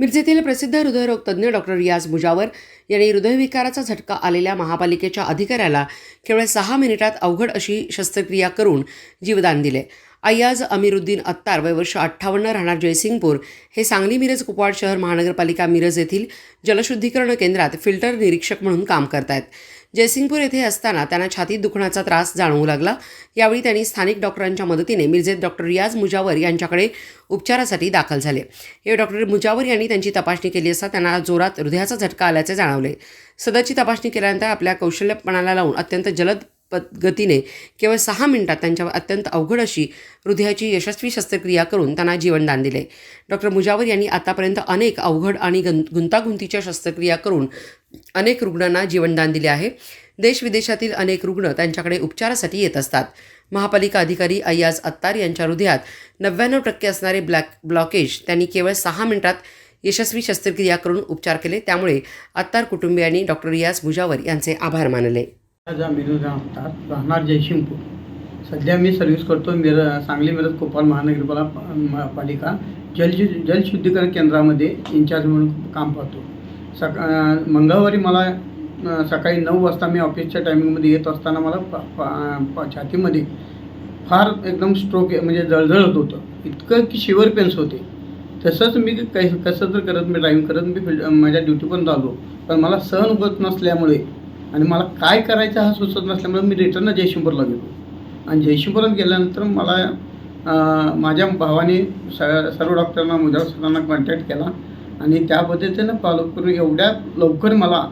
मिरजेतील प्रसिद्ध हृदयरोग तज्ज्ञ डॉक्टर रियाज मुजावर यांनी हृदयविकाराचा झटका आलेल्या महापालिकेच्या अधिकाऱ्याला केवळ सहा मिनिटात अवघड अशी शस्त्रक्रिया करून जीवदान दिले. अय्याज अमीरुद्दीन अत्तार वय वर्ष अठ्ठावन्न राहणार जयसिंगपूर हे सांगली मिरज कुपवाड शहर महानगरपालिका मिरज येथील जलशुद्धीकरण केंद्रात फिल्टर निरीक्षक म्हणून काम करतायत. जयसिंगपूर येथे असताना त्यांना छातीत दुखण्याचा त्रास जाणवू लागला. यावेळी त्यांनी स्थानिक डॉक्टरांच्या मदतीने मिरजेत डॉक्टर रियाज मुजावर यांच्याकडे उपचारासाठी दाखल झाले. हे डॉक्टर मुजावर यांनी त्यांची तपासणी केली असता त्यांना जोरात हृदयाचा झटका आल्याचे जाणवले. सदरची तपासणी केल्यानंतर आपल्या कौशल्यपणाला लावून अत्यंत जलद गतीने केवळ सहा मिनिटात त्यांच्यावर अत्यंत अवघड अशी हृदयाची यशस्वी शस्त्रक्रिया करून त्यांना जीवनदान दिले. डॉक्टर मुजावर यांनी आतापर्यंत अनेक अवघड आणि गं गुंतागुंतीच्या शस्त्रक्रिया करून अनेक रुग्णांना जीवनदान दिले आहे. देशविदेशातील अनेक रुग्ण त्यांच्याकडे उपचारासाठी येत असतात. महापालिका अधिकारी अय्याज अत्तार यांच्या हृदयात नव्याण्णव टक्के असणारे ब्लॅक ब्लॉकेज त्यांनी केवळ सहा मिनिटात यशस्वी शस्त्रक्रिया करून उपचार केले. त्यामुळे अत्तार कुटुंबियांनी डॉक्टर रियाज मुजावर यांचे आभार मानले. माझा मिरज राहणार जयशिंगपूर सध्या मी सर्व्हिस करतो मिर सांगली मिरज कोपाल महानगरपाला म- पालिका. जल जलशुद्धीकरण केंद्रामध्ये इन्चार्ज म्हणून काम पाहतो. सका मंगळवारी मला सकाळी नऊ वाजता मी ऑफिसच्या टायमिंगमध्ये येत असताना मला पा पा पा छातीमध्ये फार एकदम स्ट्रोक म्हणजे जळजळत होतं इतकं की शिवर पेन्स होते. तसंच मी काही कसं तर करत मी ड्राईव्ह करत मी फिल्ड माझ्या पण आलो पण मला सहन होत नसल्यामुळे आणि मला काय करायचं हा सुचत नसल्यामुळे मी रिटर्न जयशंभरला गेलो. आणि जयशंभरात गेल्यानंतर मला माझ्या भावाने स सर्व डॉक्टरांना मुद्रा सरांना कॉन्टॅक्ट केला. आणि त्या पद्धतीनं फॉलो करून एवढ्या लवकर मला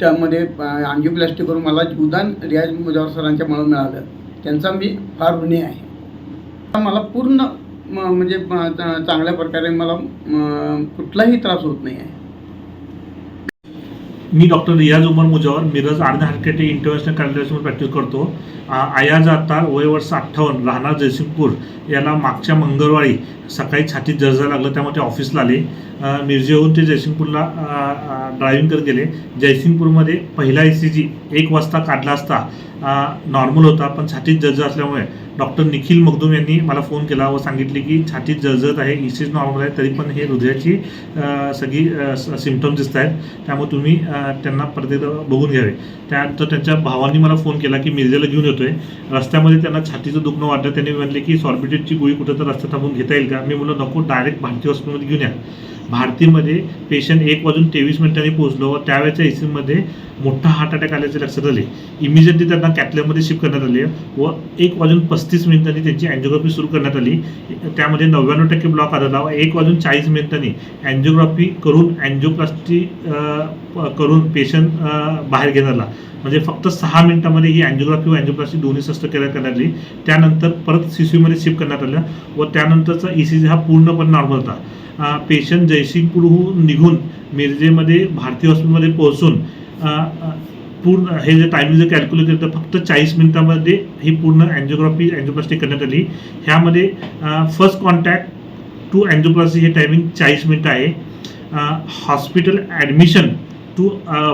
त्यामध्ये अँजिओप्लास्टी करून मला जीवदान रियाज मुजावर सरांच्या मुळे मिळालं. त्यांचा मी फार ऋणी आहे. मला पूर्ण म- म्हणजे चांगल्या प्रकारे मला कुठलाही त्रास होत नाही आहे. मी डॉक्टर रियाज उमर मुजावर मिरज आर्ध हार्केटे इंटरनॅशनल कार्यालयासमोर प्रॅक्टिस करतो. आयाज अत्तार वय वर्ष अठ्ठावन्न राहणार जयसिंगपूर. याला मागच्या मंगळवारी सकाळी छातीत जर्जा लागलं त्यामुळे ते ऑफिसला आले. मिरजेहून ते जयसिंगपूरला ड्रायव्हिंग करत गेले. जयसिंगपूरमध्ये पहिला ए सी जी एक वाजता काढला असता नॉर्मल होता पण छातीत जर्जा असल्यामुळे डॉक्टर निखिल मगदूम यांनी मला फोन केला व सांगितले की छातीत जळजळत आहे ई सी नॉर्मल आहे तरी पण हे हृदयाची सगळी सिमटम्स दिसत आहेत त्यामुळे तुम्ही त्यांना परत बघून घ्यावे. त्यानंतर त्यांच्या भावांनी मला फोन केला की मिरजेला घेऊन येतोय. रस्त्यामध्ये त्यांना छातीचं दुखणं वाटलं. त्यांनी म्हणले की सॉर्बिटेडची गोळी कुठं तर रस्त्यात थांबून घेता येईल का? मी म्हणलं नको डायरेक्ट भारतीय हॉस्पिटलमध्ये घेऊन या. भारतीमध्ये पेशंट एक वाजून तेवीस मिनिटांनी पोहोचलो. व त्यावेळेच्या एसीमध्ये मोठा हार्ट अटॅक आल्याचे लक्षात आले. इमिजिएटली त्यांना कॅथलॅबमध्ये शिफ्ट करण्यात आले व एक वाजून पस्तीस मिनिटांनी त्यांची अँजिओग्राफी सुरू करण्यात आली. त्यामध्ये नव्याण्णव टक्के ब्लॉक आढळला व एक वाजून चाळीस मिनिटांनी अँजिओग्राफी करून अँजिओप्लास्टी करून पेशंट बाहेर घेण्याला आला म्हणजे फक्त सहा मिनिटामध्ये ही अँजिओग्राफी व अँजिओप्लास्टी दोन्ही शस्त्रक्रिया करण्यात आली. त्यानंतर परत सी सी यूमध्ये शिफ्ट करण्यात आलं व त्यानंतरचा ई सी जी हा पूर्णपणे नॉर्मल होता. पेशंट जयसिंगपूरहून निघून मिरजेमध्ये भारतीय हॉस्पिटलमध्ये पोहोचून पूर्ण हे जे टायमिंग जर कॅल्क्युलेट केलं तर फक्त चाळीस मिनिटामध्ये ही पूर्ण अँजिओग्राफी अँजिओप्लास्टी करण्यात आली. ह्यामध्ये फर्स्ट कॉन्टॅक्ट टू अँजिओप्लास्टी हे टायमिंग चाळीस मिनिटं आहे. हॉस्पिटल ॲडमिशन टू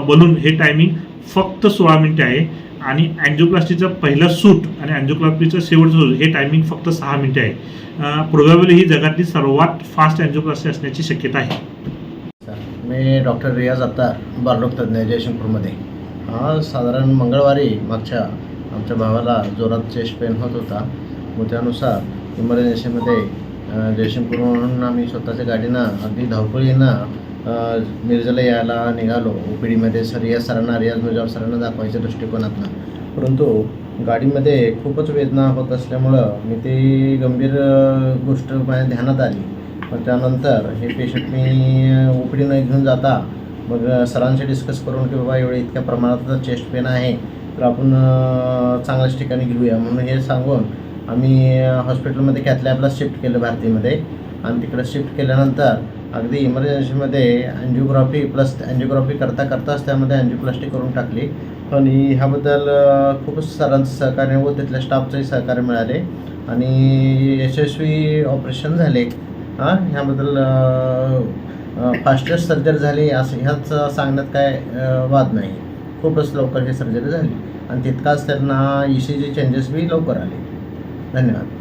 बलून हे टायमिंग फक्त सोळा मिनिटे आहे. आणि अँजिओप्लास्टीचा पहिला सूट आणि अँजिओप्लास्टीचं शेवटचा सूट हे टायमिंग फक्त सहा मिनिटे आहे. प्रोबॅबली ही जगातली सर्वात फास्ट अँजिओप्लास्टी असण्याची शक्यता आहे. मी डॉक्टर रियाज अत्तार बालरोग तज्ज्ञ जयशंकरमध्ये हा साधारण मंगळवारी मागच्या आमच्या भावाला जोरात चेस्ट पेन होत होता. मग त्यानुसार इमर्जन्सीमध्ये अ, आम्ही स्वतःच्या गाडीनं अगदी धावपळीनं मिरजेला यायला निघालो. ओ पी डीमध्ये सर रियाज सरांना रियाज मुजावर सरांना दाखवायच्या दृष्टिकोनातनं. परंतु गाडीमध्ये खूपच वेदना होत असल्यामुळं मी ती गंभीर गोष्ट माझ्या ध्यानात आली. मग त्यानंतर हे पेशंट मी ओपीडीनं घेऊन जाता मग सरांशी डिस्कस करून की बाबा एवढे इतक्या प्रमाणात चेस्ट पेन आहे तर आपण चांगल्याच ठिकाणी घेऊया. म्हणून हे सांगून आम्ही हॉस्पिटलमध्ये कॅथलॅबला शिफ्ट केलं भारतीमध्ये. आणि तिकडं शिफ्ट केल्यानंतर अगदी इमर्जन्सीमध्ये अँजिओग्राफी प्लस अँजिओग्राफी करता करताच त्यामध्ये अँजिओप्लास्टी करून टाकली. आणि ह्याबद्दल खूपच सरांचं सहकार्य व तिथल्या स्टाफचंही सहकार्य मिळाले. आणि यशस्वी ऑपरेशन झाले. हां ह्याबद्दल फास्टेस्ट सर्जरी झाली असं ह्याच सांगण्यात काय वाद नाही. खूपच लवकर ही सर्जरी झाली. आणि तितकाच त्यांना ई सी जी चेंजेस बी लवकर आले. धन्यवाद.